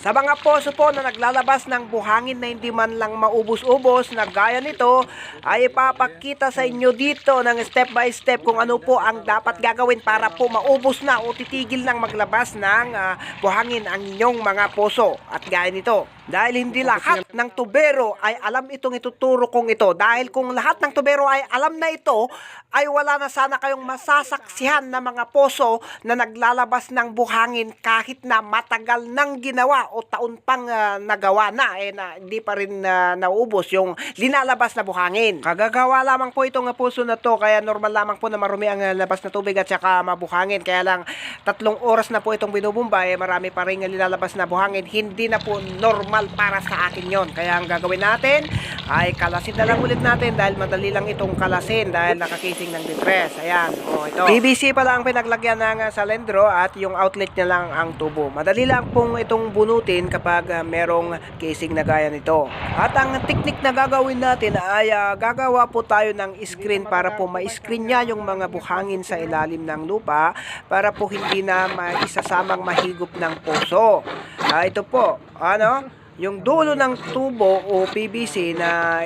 Sa mga poso po na naglalabas ng buhangin na hindi man lang maubos-ubos na gaya nito, ay ipapakita sa inyo dito ng step by step kung ano po ang dapat gagawin para po maubos na o titigil ng maglabas ng ah, buhangin ang inyong mga poso. At gaya nito, dahil hindi lahat ng tubero ay alam itong ituturo kong ito. Dahil kung lahat ng tubero ay alam na ito, ay wala na sana kayong masasaksihan na mga poso na naglalabas ng buhangin kahit na matagal nang ginawa o taon pang ah, nagawa na eh na hindi pa rin ah, nauubos yung linalabas na buhangin. Kagagawa lamang po itong ah, puso na to kaya normal lamang po na marumi ang labas na tubig at saka mabuhangin. Kaya lang tatlong oras na po itong binubumba eh marami pa rin linalabas na buhangin. Hindi na po normal para sa akin yon. Kaya ang gagawin natin ay kalasin na lang ulit natin dahil madali lang itong kalasin dahil nakakising ng depress. Ayan, oh ito. PVC pala ang pinaglagyan ng salendro at yung outlet niya lang ang tubo. Madali lang pong itong bunutin kapag ah, merong casing na gaya nito. At ang technique na gagawin natin ay ah, gagawa po tayo ng screen para po ma-screen niya yung mga buhangin sa ilalim ng lupa para po hindi na maisasamang mahigop ng puso. Ah, ito po, ano? Yung dulo ng tubo o PVC na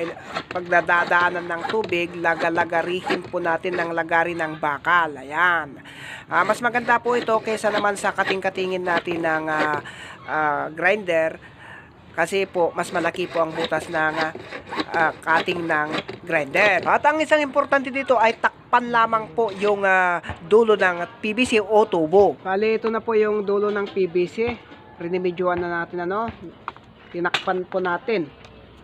pagdadaanan ng tubig, lagalagarihin po natin ng lagari ng bakal. Ayan. Ah, mas maganda po ito kaysa naman sa kating-katingin natin ng ah, ah, grinder kasi po mas malaki po ang butas ng ah, cutting ng grinder. At ang isang importante dito ay takpan lamang po yung ah, dulo ng PVC o tubo. Bali ito na po yung dulo ng PVC. Rinimedyoan na natin ano. Tinakpan po natin.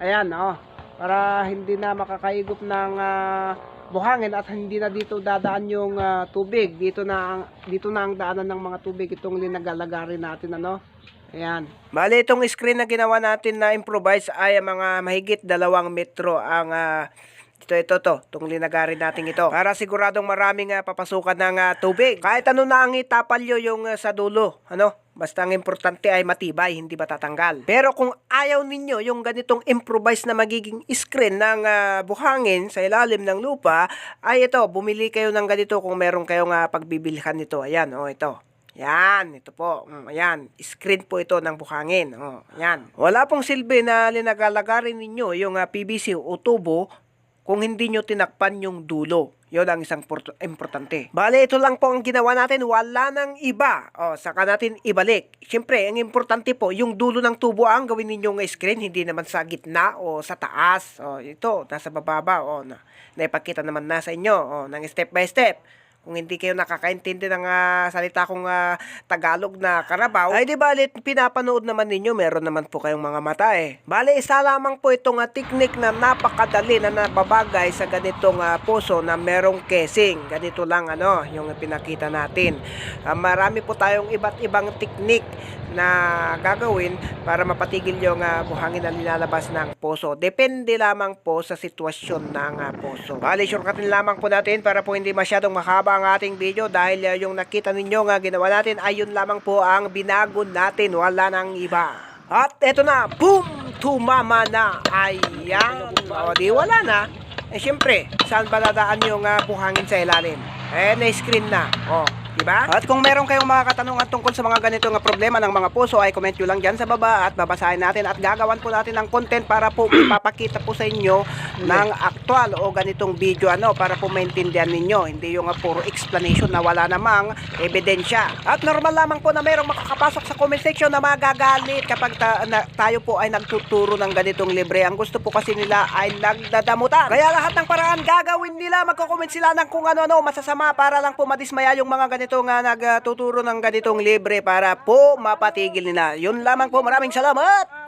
Ayan oh. Para hindi na makakaigop ng ah, buhangin at hindi na dito dadaan yung ah, tubig. Dito na dito na ang daanan ng mga tubig itong linagalagari natin ano. Ayan. Bali, itong screen na ginawa natin na improvise ay mga mahigit dalawang metro ang ah, ito, ito, to. Itong linagari natin ito. Para siguradong maraming ah, papasukan ng ah, tubig. Kahit ano na ang itapalyo yung ah, sa dulo. Ano? Basta ang importante ay matibay, hindi matatanggal. Pero kung ayaw ninyo yung ganitong improvise na magiging screen ng ah, buhangin sa ilalim ng lupa, ay ito, bumili kayo ng ganito kung meron kayong uh, pagbibilhan nito. Ayan, oh, ito. Yan, ito po. Mm, ayan, screen po ito ng buhangin. Oh, ayan. Wala pong silbi na linagalagarin ninyo yung ah, PVC o tubo kung hindi nyo tinakpan yung dulo. Yun ang isang importante. Bale, ito lang po ang ginawa natin. Wala nang iba. O, saka natin ibalik. Siyempre, ang importante po, yung dulo ng tubo ang gawin ninyong screen, hindi naman sa gitna o sa taas. O, ito, nasa bababa. O, na, naipakita naman na sa inyo. O, ng step by step. Kung hindi kayo nakakaintindi ng ah, salita kong ah, Tagalog na karabaw, ay di balit pinapanood naman ninyo, meron naman po kayong mga mata eh. Bale, isa lamang po itong ah, technique na napakadali na nababagay sa ganitong ah, puso na merong casing. Ganito lang ano, yung pinakita natin. Ah, marami po tayong iba't ibang technique na gagawin para mapatigil yung ah, buhangin na nilalabas ng puso. Depende lamang po sa sitwasyon ng ah, puso. Bali, shortcutin lamang po natin para po hindi masyadong mahaba ang ating video dahil ah, yung nakita ninyo nga ginawa natin ay yun lamang po ang binago natin. Wala nang iba. At eto na, boom! Tumama na. Ayan. O, di wala na. Eh, syempre, saan ba dadaan yung ah, buhangin sa ilalim? Eh, na-screen na. O, diba? At kung meron kayong mga katanungan tungkol sa mga ganito nga problema ng mga puso, ay comment nyo lang dyan sa baba at babasahin natin at gagawan po natin ng content para po ipapakita po sa inyo ng aktual o ganitong video ano para po maintindihan ninyo. Hindi yung ah, puro explanation na wala namang ebidensya. At normal lamang po na merong makakapasok sa comment section na magagalit kapag ta- na- tayo po ay nagtuturo ng ganitong libre. Ang gusto po kasi nila ay nagdadamutan. Kaya lahat ng paraan gagawin nila, magko-comment sila ng kung ano-ano masasama para lang po madismaya yung mga ganito nga nagtuturo ng ganitong libre para po mapatigil nila. Yun lamang po. Maraming salamat!